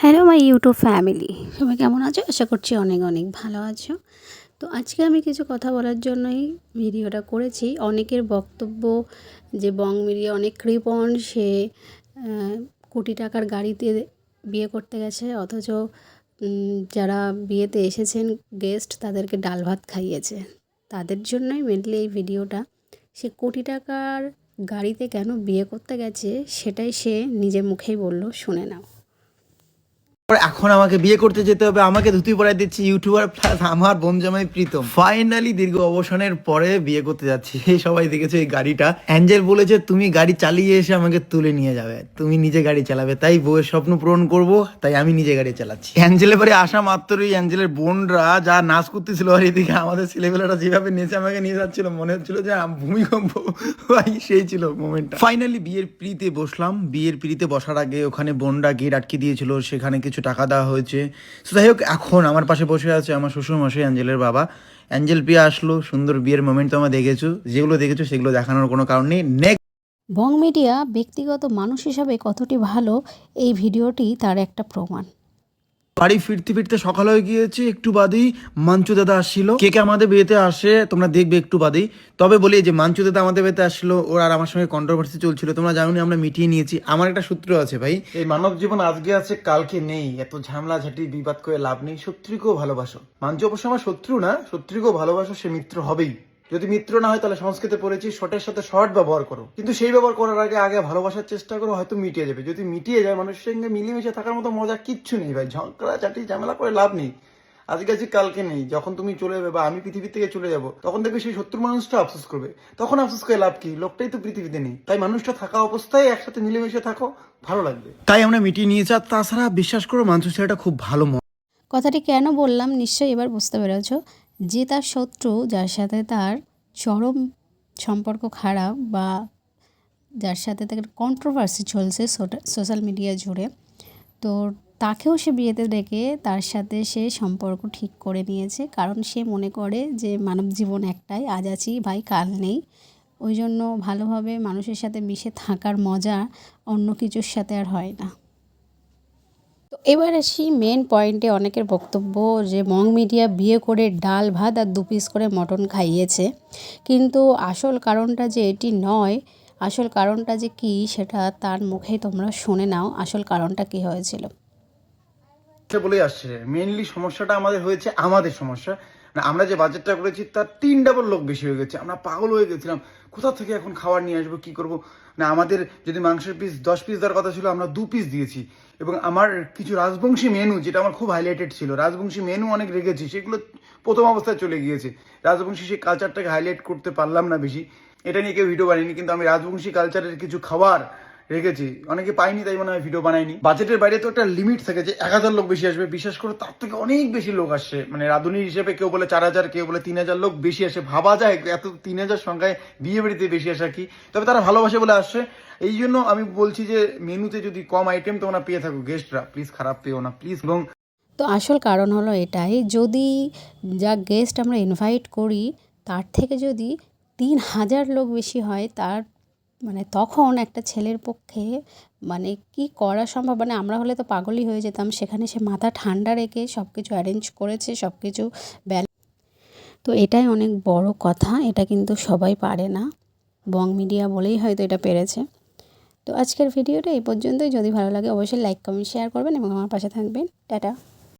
Hello my YouTube family. সবাই কেমন আছো? আশা করছি অনেক অনেক ভালো আছো। তো আজকে আমি কিছু কথা বলার জন্যই ভিডিওটা করেছি। অনেকের বক্তব্য, যে বং মিডিয়া অনেক কৃপণ, সে কোটি টাকার গাড়িতে বিয়ে করতে গেছে, অথচ যারা বিয়েতে এসেছেন গেস্ট, তাদেরকে ডাল ভাত খাইয়েছে। তাদের জন্যই মেনলি এই ভিডিওটা। সে কোটি টাকার গাড়িতে কেন বিয়ে করতে গেছে, সেটাই সে নিজের মুখেই বলল, শুনে নাও। এখন আমাকে বিয়ে করতে যেতে হবে, আমাকে ধুতি পরাই দিচ্ছি ইউটিউবার প্লাস আমার বোন জামাই প্রীতম। ফাইনালি দীর্ঘ অবসানের পরে বিয়ে করতে যাচ্ছি। সবাই দেখেছ এই গাড়িটা। অ্যাঞ্জেল বলেছে, তুমি গাড়ি চালিয়ে এসে আমাকে তুলে নিয়ে যাবে। তুমি নিজে গাড়ি চালাবে। তাই বউয়ের স্বপ্ন পূরণ করব, তাই আমি নিজে গাড়ি চালাচ্ছি। অ্যাঞ্জেলের বাড়ি আসা মাত্রই অ্যাঞ্জেলের বোনরা যা নাচ করতেছিল আর এদিকে আমাদের ছেলেবেলাটা যেভাবে নেচে আমাকে নিয়ে যাচ্ছিল, মনে হচ্ছিল যে ভূমিকম্প। সেই ছিল মোমেন্টটা ফাইনালি বিয়ের পিড়িতে বসলাম। বিয়ের পিড়িতে বসার আগে ওখানে বোনরা গেট আটকে দিয়েছিল, সেখানে কিছু টাকা দেওয়া হয়েছে। সো যাই হোক, এখন আমার পাশে বসে আছে আমার শ্বশুরমশাই অ্যাঞ্জেলের বাবা। অ্যাঞ্জেল পিয়া আসলো, সুন্দর বিয়ের মোমেন্ট তো আমার দেখেছ, যেগুলো দেখেছ সেগুলো দেখানোর কোনো কারণ নেই। নেক্সট বং মিডিয়া ব্যক্তিগত মানুষ হিসাবে কতটি ভালো, এই ভিডিওটি তার একটা প্রমাণ। বাড়ি ফিরতে ফিরতে সকাল হয়ে গিয়েছে, একটু বাদেই মাঞ্চু দাদা আসছিল কে কে আমাদের বিয়েতে আসে, তোমরা দেখবে একটু বাদেই। তবে বলি যে মাঞ্চু দাদা আমাদের বিয়েতে আসলো, ওর আর আমার সঙ্গে কন্ট্রোভার্সি চলছিল, তোমরা জানো আমরা মিটিয়ে নিয়েছি। আমার একটা সূত্র আছে ভাই। এই মানব জীবন আজকে আছে, কালকে নেই। এত ঝামেলা, ঝাঁটি, বিবাদ করে লাভ নেই। শত্রুকেও ভালোবাসো। মাঞ্চু অবশ্য আমার শত্রু না, শত্রুকেও ভালোবাসো, সে মিত্র হবেই। যদি মিত্র না হয় তাহলে সংস্কৃতে পড়েছি শর্টের সাথে শর্ট ব্যবহার করো। কিন্তু সেই ব্যবহার করার আগে আগে ভালোবাসার চেষ্টা করো হয়তো মিটিয়ে যাবে। যদি মিটিয়ে যায় মানুষের সঙ্গে মিলেমিশে থাকার মতো মজা কিচ্ছু নেই ভাই। ঝগড়া চাটি ঝামেলা করে লাভ নেই। আজকে আজকে কালকে নেই। যখন তুমি চলে যাবে বা আমি পৃথিবী থেকে চলে যাব তখন দেখবে সেই শত্রু মানুষটা আফসোস করবে। তখন আফসোস করে লাভ কি? লোকটাই তো পৃথিবীতে নেই। তাই মানুষটা থাকা অবস্থায় একসাথে মিলেমিশে থাকো ভালো লাগবে। তাই আমরা মিটিয়ে নিয়েছি আর তাছাড়া বিশ্বাস করো মানুষ ছেলেটা খুব ভালো কথাটি কেন বললাম? নিশ্চয়ই এবার বুঝতে পেরেছ। যে তার শত্রু, যার সাথে তার চরম সম্পর্ক খারাপ বা যার সাথে তার কন্ট্রোভার্সি চলছে সোশ্যাল মিডিয়া জুড়ে, তো তাকেও সে বিয়েতে ডেকে তার সাথে সে সম্পর্ক ঠিক করে নিয়েছে। কারণ সে মনে করে যে মানব জীবন একটাই, আজ আছি, ভাই, কাল নেই। ওই জন্য ভালোভাবে মানুষের সাথে মিশে থাকার মজা অন্য কিছুর সাথে আর হয় না। এবার আসি মেন পয়েন্টে অনেকের বক্তব্য যে মং মিডিয়া বিয়ে করে ডাল, ভাত আর দু পিস করে মটন খাইয়েছে। কিন্তু আসল কারণটা যে এটি নয়, আসল কারণটা যে কি সেটা তার মুখেই তোমরা শুনে নাও, আসল কারণটা কি হয়েছিল। বলে আসছে মেইনলি সমস্যাটা আমাদের হয়েছে, আমাদের সমস্যা। না, আমরা যে বাজেটটা করেছি, তার তিন ডাবল লোক বেশি হয়ে গেছে। আমরা পাগল হয়ে গেছিলাম। কোথা থেকে এখন খাবার নিয়ে আসব, কি করব? না, আমাদের যদি মাংসের পিস দশ পিস দেওয়ার কথা ছিল, আমরা দু পিস দিয়েছি। এবং আমার কিছু রাজবংশী মেনু যেটা আমার খুব হাইলাইটেড ছিল, রাজবংশী মেনু অনেক রেখেছি সেগুলো প্রথম অবস্থায় চলে গিয়েছে। রাজবংশী সেই কালচারটাকে হাইলাইট করতে পারলাম না বেশি। এটা নিয়ে কেউ ভিডিও বানায়নি, কিন্তু আমি রাজবংশী কালচারের কিছু খাবার রেখেছি। অনেকে পাইনি, তাই মনে হয় ভিডিও বানাইনি বাজেটের বাইরে তো একটা লিমিট থাকে যে এক হাজার লোক বেশি আসবে। বিশেষ করে তার থেকে অনেক বেশি লোক আসছে। মানে রাঁধুনি হিসেবে কেউ বলে চার হাজার, কেউ বলে তিন হাজার লোক বেশি আসে। ভাবা যায়, এত তিন হাজার সংখ্যায় বিয়ে বাড়িতে বেশি আসা কি? তবে তারা ভালোবাসে বলে আসছে। এই জন্য আমি বলছি যে, মেনুতে যদি কম আইটেম তোমরা পেয়ে থাকো গেস্টরা প্লিজ খারাপ পেও না প্লিজ এবং তো আসল কারণ হলো এটাই, যদি যা গেস্ট আমরা ইনভাইট করি, তার থেকে যদি তিন হাজার লোক বেশি হয়, তার মানে তখন একটা ছেলের পক্ষে মানে কি করা সম্ভব? মানে আমরা হলে তো পাগলই হয়ে যেতাম। সেখানে সে মাথা ঠান্ডা রেখে সব কিছু অ্যারেঞ্জ করেছে সব কিছু তো এটাই অনেক বড় কথা। এটা কিন্তু সবাই পারে না। বং মিডিয়া বলেই হয়তো এটা পেরেছে। তো আজকের ভিডিওটা এই পর্যন্তই। যদি ভালো লাগে অবশ্যই লাইক কমেন্ট শেয়ার করবেন এবং আমার পাশে থাকবেন। টাটা।